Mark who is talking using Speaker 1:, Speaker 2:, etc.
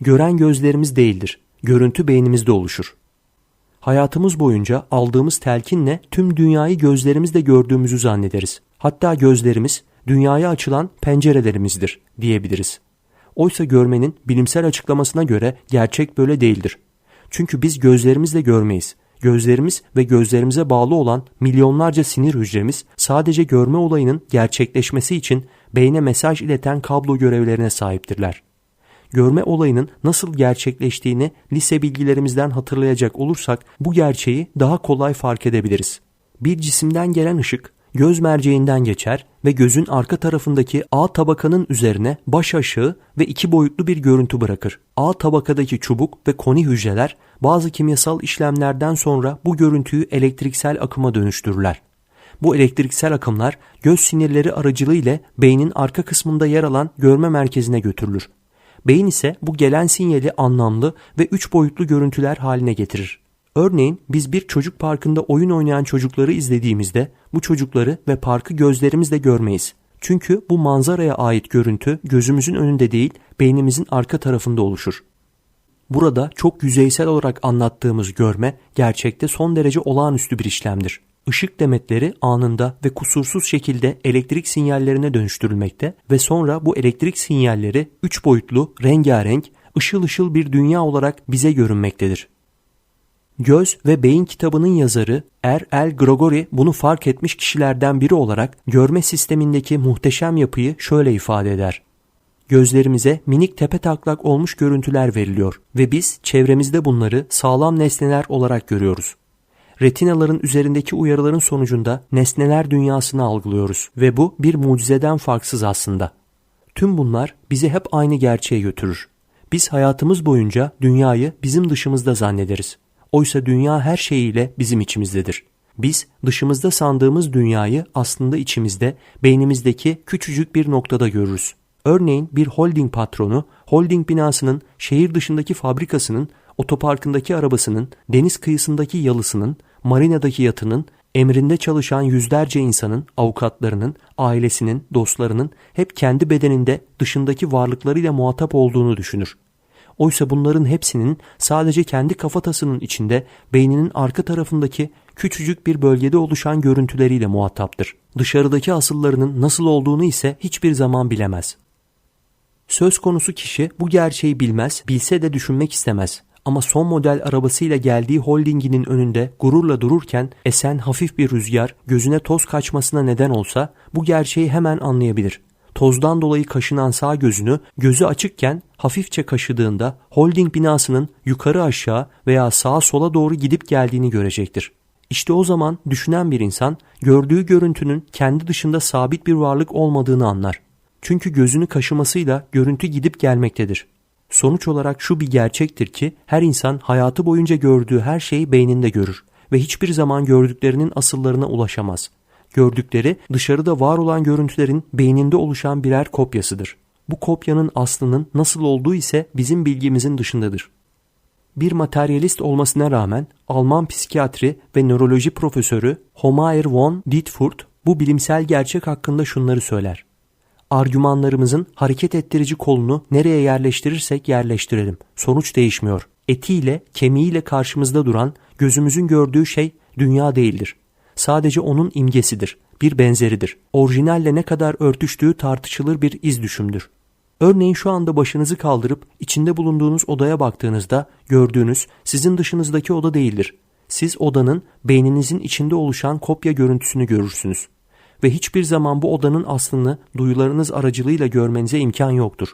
Speaker 1: gören gözlerimiz değildir. Görüntü beynimizde oluşur. Hayatımız boyunca aldığımız telkinle tüm dünyayı gözlerimizle gördüğümüzü zannederiz. Hatta gözlerimiz dünyaya açılan pencerelerimizdir diyebiliriz. Oysa görmenin bilimsel açıklamasına göre gerçek böyle değildir. Çünkü biz gözlerimizle görmeyiz. Gözlerimiz ve gözlerimize bağlı olan milyonlarca sinir hücremiz sadece görme olayının gerçekleşmesi için beyne mesaj ileten kablo görevlerine sahiptirler. Görme olayının nasıl gerçekleştiğini lise bilgilerimizden hatırlayacak olursak bu gerçeği daha kolay fark edebiliriz. Bir cisimden gelen ışık göz merceğinden geçer ve gözün arka tarafındaki A tabakanın üzerine baş aşağı ve iki boyutlu bir görüntü bırakır. A tabakadaki çubuk ve koni hücreler bazı kimyasal işlemlerden sonra bu görüntüyü elektriksel akıma dönüştürürler. Bu elektriksel akımlar göz sinirleri aracılığıyla beynin arka kısmında yer alan görme merkezine götürülür. Beyin ise bu gelen sinyali anlamlı ve üç boyutlu görüntüler haline getirir. Örneğin biz bir çocuk parkında oyun oynayan çocukları izlediğimizde bu çocukları ve parkı gözlerimizle görmeyiz. Çünkü bu manzaraya ait görüntü gözümüzün önünde değil, beynimizin arka tarafında oluşur. Burada çok yüzeysel olarak anlattığımız görme gerçekte son derece olağanüstü bir işlemdir. Işık demetleri anında ve kusursuz şekilde elektrik sinyallerine dönüştürülmekte ve sonra bu elektrik sinyalleri üç boyutlu, rengarenk, ışıl ışıl bir dünya olarak bize görünmektedir. Göz ve Beyin kitabının yazarı Er El Gregory bunu fark etmiş kişilerden biri olarak görme sistemindeki muhteşem yapıyı şöyle ifade eder. Gözlerimize minik tepe taklak olmuş görüntüler veriliyor ve biz çevremizde bunları sağlam nesneler olarak görüyoruz. Retinaların üzerindeki uyarıların sonucunda nesneler dünyasını algılıyoruz ve bu bir mucizeden farksız aslında. Tüm bunlar bizi hep aynı gerçeğe götürür. Biz hayatımız boyunca dünyayı bizim dışımızda zannederiz. Oysa dünya her şeyiyle bizim içimizdedir. Biz dışımızda sandığımız dünyayı aslında içimizde, beynimizdeki küçücük bir noktada görürüz. Örneğin bir holding patronu, holding binasının, şehir dışındaki fabrikasının, otoparkındaki arabasının, deniz kıyısındaki yalısının, marinadaki yatının, emrinde çalışan yüzlerce insanın, avukatlarının, ailesinin, dostlarının hep kendi bedeninde dışındaki varlıklarıyla muhatap olduğunu düşünür. Oysa bunların hepsinin sadece kendi kafatasının içinde beyninin arka tarafındaki küçücük bir bölgede oluşan görüntüleriyle muhataptır. Dışarıdaki asıllarının nasıl olduğunu ise hiçbir zaman bilemez. Söz konusu kişi bu gerçeği bilmez, bilse de düşünmek istemez. Ama son model arabasıyla geldiği holdinginin önünde gururla dururken esen hafif bir rüzgar gözüne toz kaçmasına neden olsa bu gerçeği hemen anlayabilir tozdan dolayı kaşınan sağ gözünü gözü açıkken hafifçe kaşıdığında holding binasının yukarı aşağı veya sağa sola doğru gidip geldiğini görecektir. İşte o zaman düşünen bir insan gördüğü görüntünün kendi dışında sabit bir varlık olmadığını anlar. Çünkü gözünü kaşımasıyla görüntü gidip gelmektedir. Sonuç olarak şu bir gerçektir ki her insan hayatı boyunca gördüğü her şeyi beyninde görür ve hiçbir zaman gördüklerinin asıllarına ulaşamaz. Gördükleri dışarıda var olan görüntülerin beyninde oluşan birer kopyasıdır. Bu kopyanın aslının nasıl olduğu ise bizim bilgimizin dışındadır. Bir materyalist olmasına rağmen Alman psikiyatri ve nöroloji profesörü Homayer von Dietfurt bu bilimsel gerçek hakkında şunları söyler. Argümanlarımızın hareket ettirici kolunu nereye yerleştirirsek yerleştirelim. Sonuç değişmiyor. Etiyle, kemiğiyle karşımızda duran, gözümüzün gördüğü şey dünya değildir sadece onun imgesidir, bir benzeridir. Orijinalle ne kadar örtüştüğü tartışılır bir iz düşümdür. Örneğin şu anda başınızı kaldırıp içinde bulunduğunuz odaya baktığınızda gördüğünüz sizin dışınızdaki oda değildir. Siz odanın beyninizin içinde oluşan kopya görüntüsünü görürsünüz. Ve hiçbir zaman bu odanın aslını duyularınız aracılığıyla görmenize imkan yoktur.